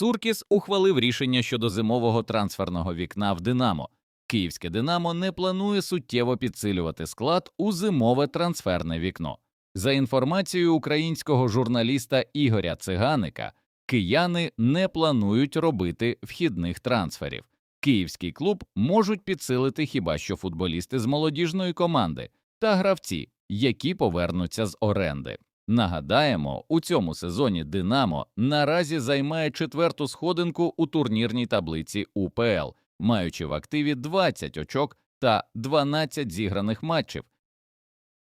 Суркіс ухвалив рішення щодо зимового трансферного вікна в Динамо. Київське Динамо не планує суттєво підсилювати склад у зимове трансферне вікно. За інформацією українського журналіста Ігоря Циганика, кияни не планують робити вхідних трансферів. Київський клуб можуть підсилити хіба що футболісти з молодіжної команди та гравці, які повернуться з оренди. Нагадаємо, у цьому сезоні Динамо наразі займає четверту сходинку у турнірній таблиці УПЛ, маючи в активі 20 очок та 12 зіграних матчів.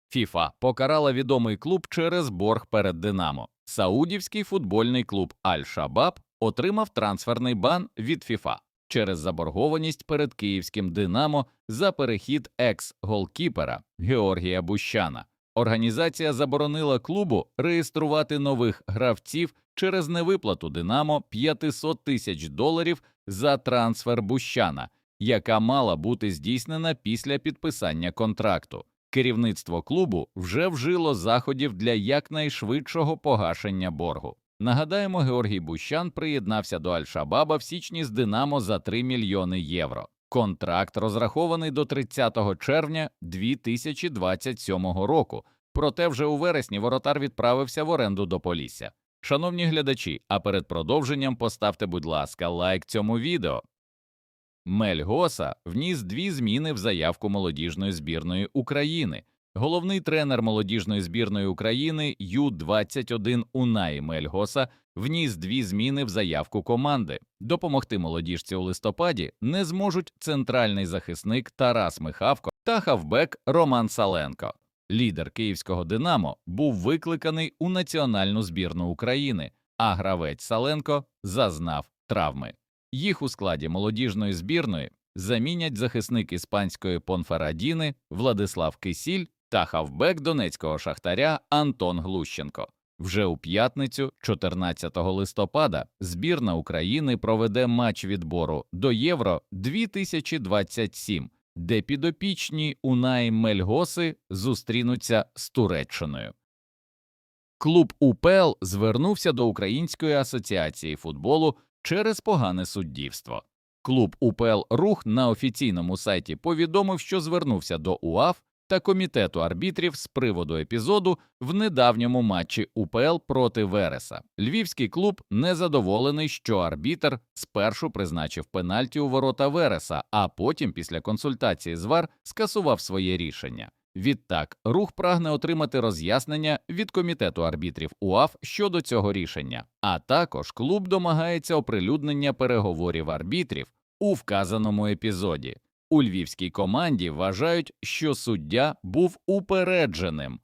ФІФА покарала відомий клуб через борг перед Динамо. Саудівський футбольний клуб Аль-Шабаб отримав трансферний бан від ФІФА через заборгованість перед київським Динамо за перехід екс-голкіпера Георгія Бущана. Організація заборонила клубу реєструвати нових гравців через невиплату Динамо 500 тисяч доларів за трансфер Бущана, яка мала бути здійснена після підписання контракту. Керівництво клубу вже вжило заходів для якнайшвидшого погашення боргу. Нагадаємо, Георгій Бущан приєднався до Аль-Шабаба в січні з Динамо за 3 мільйони євро. Контракт розрахований до 30 червня 2027 року. Проте вже у вересні воротар відправився в оренду до Полісся. Шановні глядачі, а перед продовженням поставте, будь ласка, лайк цьому відео. Мельгоса вніс дві зміни в заявку молодіжної збірної України. Головний тренер молодіжної збірної України Ю-21 Унай Мельгоса вніс дві зміни в заявку команди. Допомогти молодіжці у листопаді не зможуть центральний захисник Тарас Михавко та хавбек Роман Саленко. Лідер київського Динамо був викликаний у національну збірну України, а гравець Саленко зазнав травми. Їх у складі молодіжної збірної замінять захисник іспанської Понферадіни Владислав Кисіль та хавбек донецького шахтаря Антон Глущенко. Вже у п'ятницю, 14 листопада, збірна України проведе матч відбору до Євро 2027, де підопічні Унай Мельгоси зустрінуться з Туреччиною. Клуб УПЛ звернувся до Української асоціації футболу через погане суддівство. Клуб УПЛ Рух на офіційному сайті повідомив, що звернувся до УАФ та комітету арбітрів з приводу епізоду в недавньому матчі УПЛ проти Вереса. Львівський клуб незадоволений, що арбітр спершу призначив пенальті у ворота Вереса, а потім, після консультації з ВАР, скасував своє рішення. Відтак, рух прагне отримати роз'яснення від комітету арбітрів УАФ щодо цього рішення, а також клуб домагається оприлюднення переговорів арбітрів у вказаному епізоді. У львівській команді вважають, що суддя був упередженим.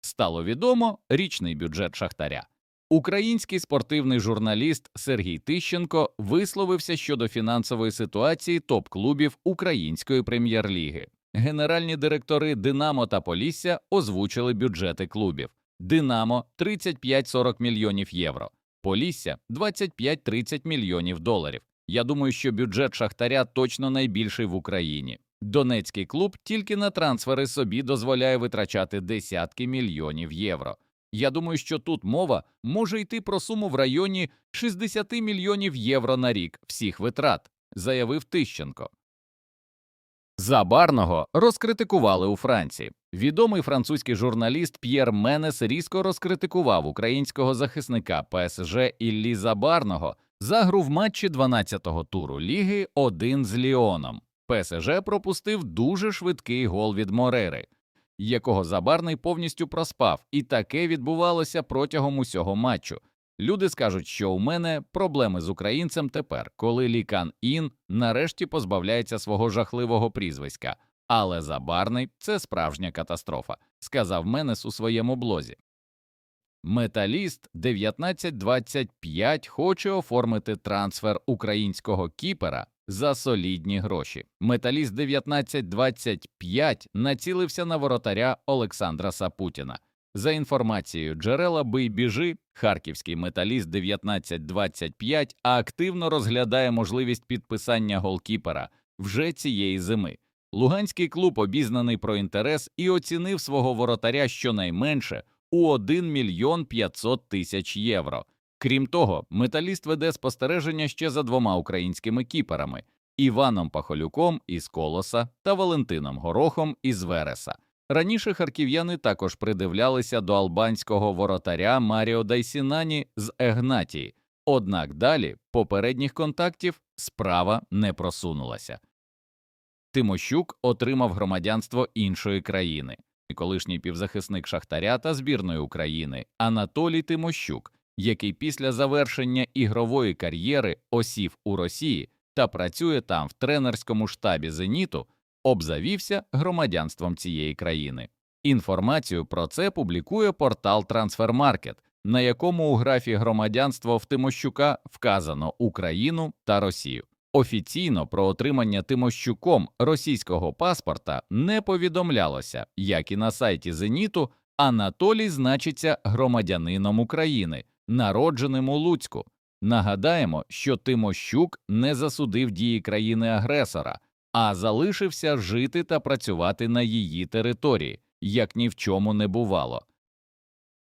Стало відомо річний бюджет Шахтаря. Український спортивний журналіст Сергій Тищенко висловився щодо фінансової ситуації топ-клубів Української прем'єр-ліги. Генеральні директори Динамо та Полісся озвучили бюджети клубів. Динамо 35-40 мільйонів євро, Полісся 25-30 мільйонів доларів. Я думаю, що бюджет Шахтаря точно найбільший в Україні. Донецький клуб тільки на трансфери собі дозволяє витрачати десятки мільйонів євро. Я думаю, що тут мова може йти про суму в районі 60 мільйонів євро на рік всіх витрат, заявив Тищенко. Забарного розкритикували у Франції. Відомий французький журналіст П'єр Менес різко розкритикував українського захисника ПСЖ Іллі Забарного за гру в матчі 12-го туру ліги 1 з Ліоном. ПСЖ пропустив дуже швидкий гол від Морери, якого Забарний повністю проспав, і таке відбувалося протягом усього матчу. Люди скажуть, що у мене проблеми з українцем тепер, коли Лікан Ін нарешті позбавляється свого жахливого прізвиська. Але Забарний це справжня катастрофа, сказав Менес у своєму блозі. Металіст 1925 хоче оформити трансфер українського кіпера за солідні гроші. Металіст 1925 націлився на воротаря Олександра Сапутіна. За інформацією джерела «Бий біжи», харківський металіст 1925 активно розглядає можливість підписання голкіпера вже цієї зими. Луганський клуб обізнаний про інтерес і оцінив свого воротаря щонайменше у 1 мільйон 500 тисяч євро. Крім того, металіст веде спостереження ще за двома українськими кіперами Іваном Пахолюком із Колоса та Валентином Горохом із Вереса. Раніше харків'яни також придивлялися до албанського воротаря Маріо Дайсінані з Егнатії, однак далі попередніх контактів справа не просунулася. Тимощук отримав громадянство іншої країни. Колишній півзахисник Шахтаря та збірної України Анатолій Тимощук, який після завершення ігрової кар'єри осів у Росії та працює там в тренерському штабі Зеніту, обзавівся громадянством цієї країни. Інформацію про це публікує портал Transfermarket, на якому у графі громадянство в Тимощука вказано Україну та Росію. Офіційно про отримання Тимощуком російського паспорта не повідомлялося, як і на сайті Зеніту, Анатолій значиться громадянином України, народженим у Луцьку. Нагадаємо, що Тимощук не засудив дії країни-агресора, а залишився жити та працювати на її території, як ні в чому не бувало.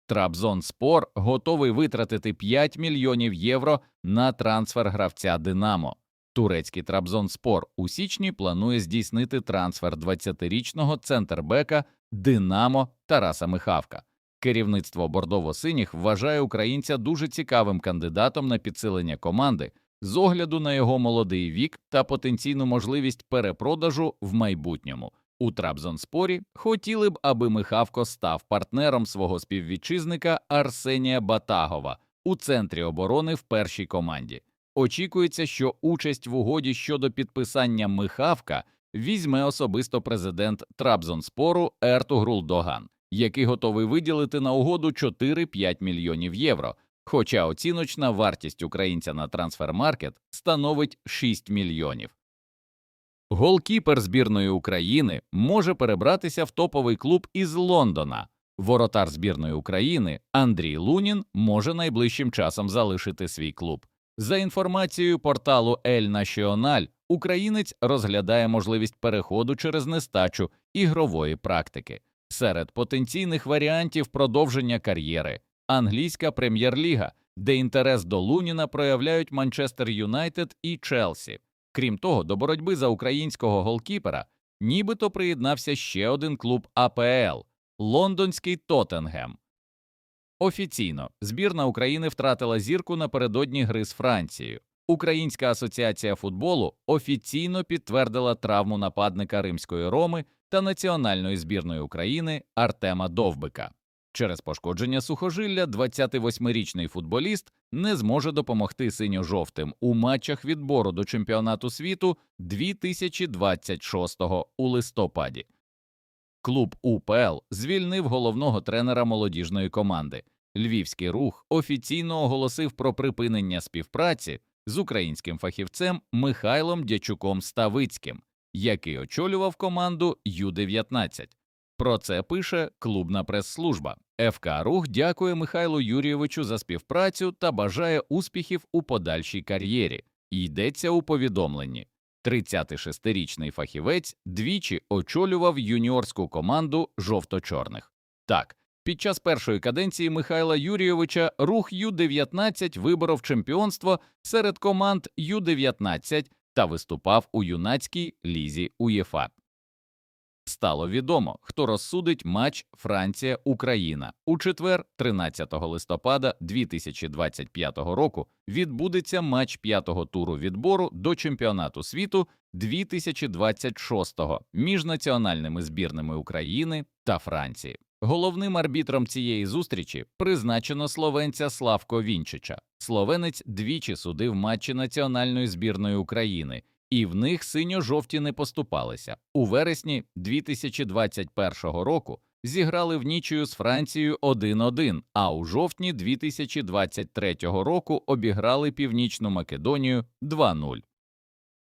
Трабзонспор готовий витратити 5 мільйонів євро на трансфер гравця Динамо. Турецький Трабзонспор у січні планує здійснити трансфер 20-річного центрбека Динамо Тараса Михавка. Керівництво бордово-синіх вважає українця дуже цікавим кандидатом на підсилення команди з огляду на його молодий вік та потенційну можливість перепродажу в майбутньому. У Трабзонспорі хотіли б, аби Михавко став партнером свого співвітчизника Арсенія Батагова у центрі оборони в першій команді. Очікується, що участь в угоді щодо підписання Михавка візьме особисто президент Трабзонспору Ертугрул Доган, який готовий виділити на угоду 4-5 мільйонів євро, хоча оціночна вартість українця на трансфермаркет становить 6 мільйонів. Голкіпер збірної України може перебратися в топовий клуб із Лондона. Воротар збірної України Андрій Лунін може найближчим часом залишити свій клуб. За інформацією порталу Ель Національ, українець розглядає можливість переходу через нестачу ігрової практики. Серед потенційних варіантів продовження кар'єри англійська прем'єр-ліга, де інтерес до Луніна проявляють Манчестер Юнайтед і Челсі. Крім того, до боротьби за українського голкіпера нібито приєднався ще один клуб АПЛ лондонський Тоттенгем. Офіційно збірна України втратила зірку напередодні гри з Францією. Українська асоціація футболу офіційно підтвердила травму нападника Римської Роми та національної збірної України Артема Довбика. Через пошкодження сухожилля 28-річний футболіст не зможе допомогти синьо-жовтим у матчах відбору до чемпіонату світу 2026 у листопаді. Клуб УПЛ звільнив головного тренера молодіжної команди. Львівський рух офіційно оголосив про припинення співпраці з українським фахівцем Михайлом Дячуком Ставицьким, який очолював команду Ю-19. Про це пише клубна прес-служба. ФК Рух дякує Михайлу Юрійовичу за співпрацю та бажає успіхів у подальшій кар'єрі. Йдеться у повідомленні. 36-річний фахівець двічі очолював юніорську команду жовто-чорних. Так, під час першої каденції Михайла Юрійовича рух Ю-19 виборов чемпіонство серед команд Ю-19 та виступав у юнацькій лізі УЄФА. Стало відомо, хто розсудить матч Франція-Україна у четвер, 13 листопада 2025 року. Відбудеться матч п'ятого туру відбору до чемпіонату світу 2026 між національними збірними України та Франції. Головним арбітром цієї зустрічі призначено словенця Славко Вінчича. Словенець двічі судив матчі національної збірної України і в них синьо-жовті не поступалися. У вересні 2021 року зіграли в нічию з Францією 1-1, а у жовтні 2023 року обіграли Північну Македонію 2-0.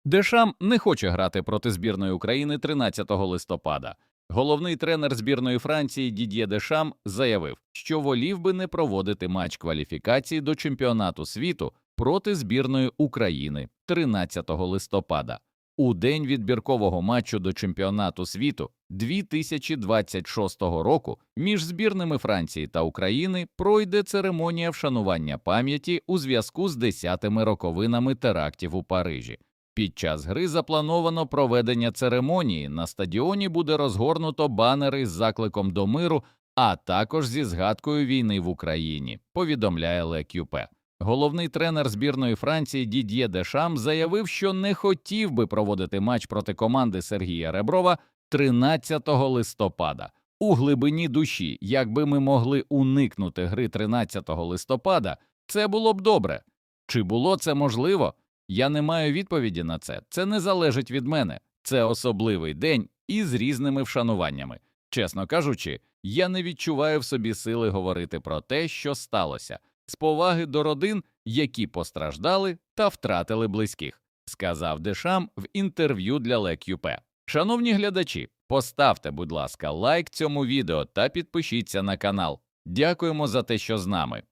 Дешам не хоче грати проти збірної України 13 листопада. Головний тренер збірної Франції Дід'є Дешам заявив, що волів би не проводити матч кваліфікації до чемпіонату світу проти збірної України 13 листопада. У день відбіркового матчу до чемпіонату світу 2026 року між збірними Франції та України пройде церемонія вшанування пам'яті у зв'язку з десятими роковинами терактів у Парижі. Під час гри заплановано проведення церемонії. На стадіоні буде розгорнуто банери з закликом до миру, а також зі згадкою війни в Україні. Повідомляє Лекюпе. Головний тренер збірної Франції Дід'є Дешам заявив, що не хотів би проводити матч проти команди Сергія Реброва 13 листопада. У глибині душі, якби ми могли уникнути гри 13 листопада, це було б добре. Чи було це можливо? Я не маю відповіді на це. Це не залежить від мене. Це особливий день із різними вшануваннями. Чесно кажучи, я не відчуваю в собі сили говорити про те, що сталося, з поваги до родин, які постраждали та втратили близьких, сказав Дешам в інтерв'ю для Лекюпе. Шановні глядачі, поставте, будь ласка, лайк цьому відео та підпишіться на канал. Дякуємо за те, що з нами.